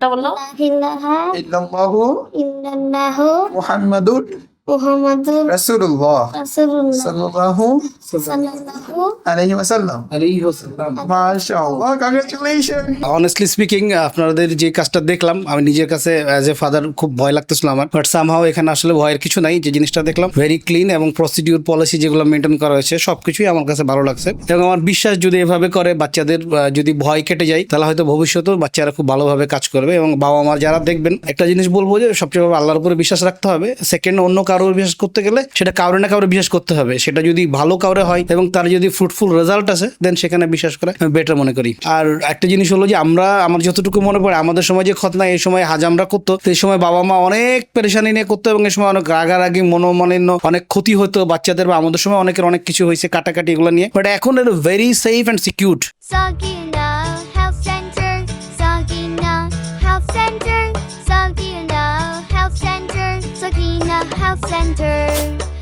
এটা বলো ইলাহা ইল্লাল্লাহু ইল্লাল্লাহু মুহাম্মাদুর মুহাম্মাদুর রাসূলুল্লাহ রাসূলুল্লাহ সাল্লাল্লাহু সাল্লাল্লাহু আলাইহি ওয়াসাল্লাম মাশাআল্লাহ কংগ্রাচুলেশন অনেস্টলি স্পিকিং আপনাদের যে কাজটা দেখলাম আমি নিজের কাছে অ্যাজ এ ফাদার খুব ভয় লাগতেছিল আমার। বাট সামহাও এখানে আসলে ভয়ের কিছু নাই যে জিনিসটা দেখলাম। ভেরি ক্লিন এবং প্রসিডিউর পলিসি যেগুলো মেনটেন করা হয়েছে সবকিছুই আমার কাছে ভালো লাগছে। এবং আমার বিশ্বাস যদি এভাবে করে বাচ্চাদের যদি ভয় কেটে যায় তাহলে হয়তো ভবিষ্যতেও বাচ্চারা খুব ভালোভাবে কাজ করবে। এবং বাবা মা যারা দেখবেন একটা জিনিস বলব যে সবচেয়ে আল্লাহর উপরে বিশ্বাস রাখতে হবে। সেকেন্ড অন্য কারোর বিশ্বাস করতে গেলে সেটা কারোর না কারোর বিশ্বাস করতে হবে। সেটা যদি ভালো কাউরে হয় এবং তার যদি ফ্রুটফুল রেজাল্ট আছে দেন সেখানে বিশ্বাস করে বেটার মনে করি। আর একটা জিনিস হলো যে আমরা, আমার যতটুকু মনে পড়ে, আমাদের সময় যে খতনা, এই সময় হাজামরা করতো, সেই সময় বাবা মা অনেক পেরেশানি নিয়ে করতো এবং এই সময় অনেক রাগারাগি, মনোমালিন্য, অনেক ক্ষতি হতো বাচ্চাদের বা আমাদের সময় অনেকের অনেক কিছু হয়েছে, কাটাকাটি এগুলো নিয়ে। বাট এখন এটা very safe and secure a Health Center.